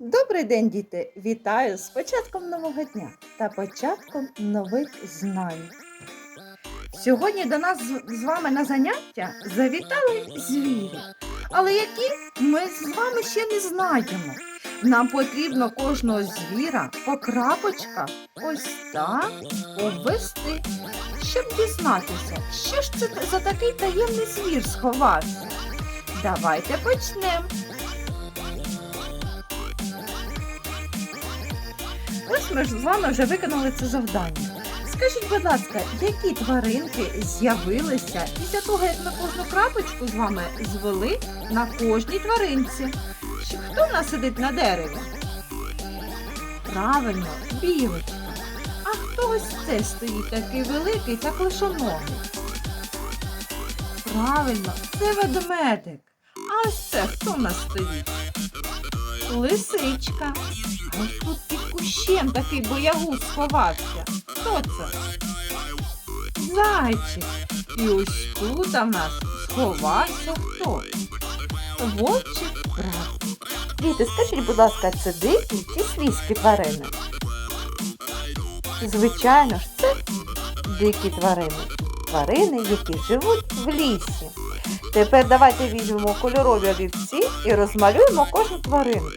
Добрий день, діти! Вітаю з початком нового дня та початком нових знань. Сьогодні до нас з- вами на заняття завітали звірі, але які ми з вами ще не знаємо. Нам потрібно кожного звіра по крапочках ось так обвести, щоб дізнатися, що ж це за такий таємний звір сховався. Давайте почнемо. Ось ми ж з вами вже виконали це завдання. Скажіть, будь ласка, які тваринки з'явилися після того, як ми кожну крапочку з вами звели на кожній тваринці? Хто в нас сидить на дереві? Правильно, білочка. А хто ось це стоїть такий великий та клишоногий? Правильно, це ведмедик. А ось це хто в нас стоїть? Лисичка. Ось тут під кущем такий боягуз сховався. Хто це? Зайчик. І ось тут у нас сховався хто? Вовчик брат. Діти, скажіть, будь ласка, це дикі чи свійські тварини? Звичайно ж, це дикі тварини. Тварини, які живуть в лісі. Тепер давайте візьмемо кольорові олівці і розмалюємо кожну тваринку.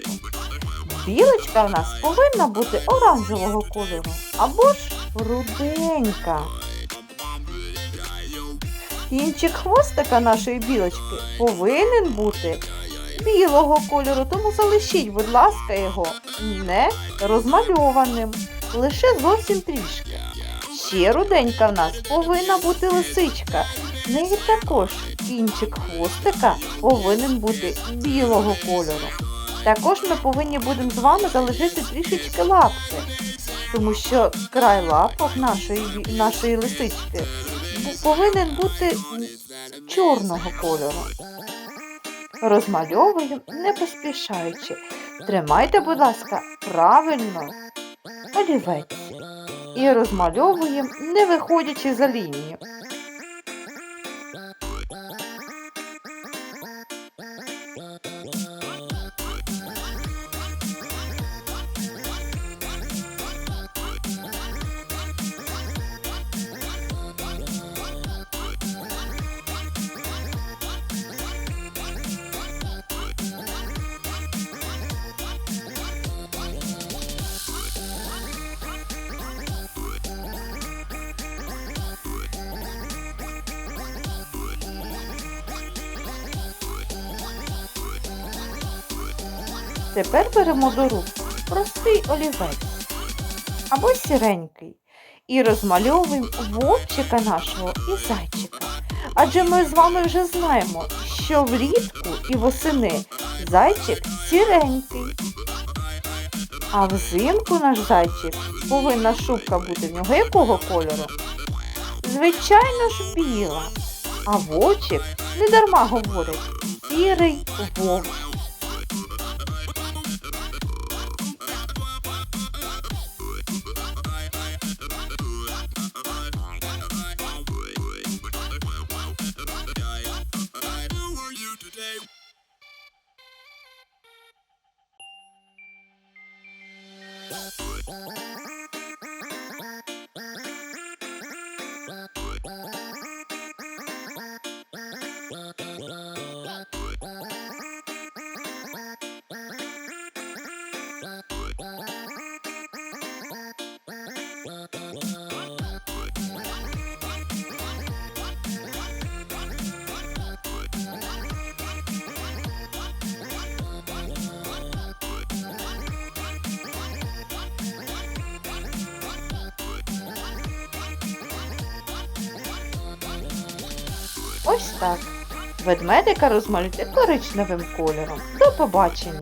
Білочка в нас повинна бути оранжевого кольору або ж руденька. Кінчик хвостика нашої білочки повинен бути білого кольору, тому залишіть, будь ласка, його не розмальованим, лише зовсім трішки. Ще руденька в нас повинна бути лисичка. Неї також кінчик хвостика повинен бути білого кольору. Також ми повинні будемо з вами залишити трішечки лапки, тому що край лапок нашої, нашої лисички повинен бути чорного кольору. Розмальовуємо не поспішаючи. Тримайте, будь ласка, правильно олівець. І розмальовуємо, не виходячи за лінію. Тепер беремо до рук простий олівець або сіренький і розмальовуємо вовчика нашого і зайчика. Адже ми з вами вже знаємо, що влітку і восени зайчик сіренький. А взимку наш зайчик повинна шубка бути в нього якого кольору? Звичайно ж біла. А вовчик не дарма говорять сірий вовк. What? Ось так. Ведмедика розмалюйте коричневим кольором. До побачення!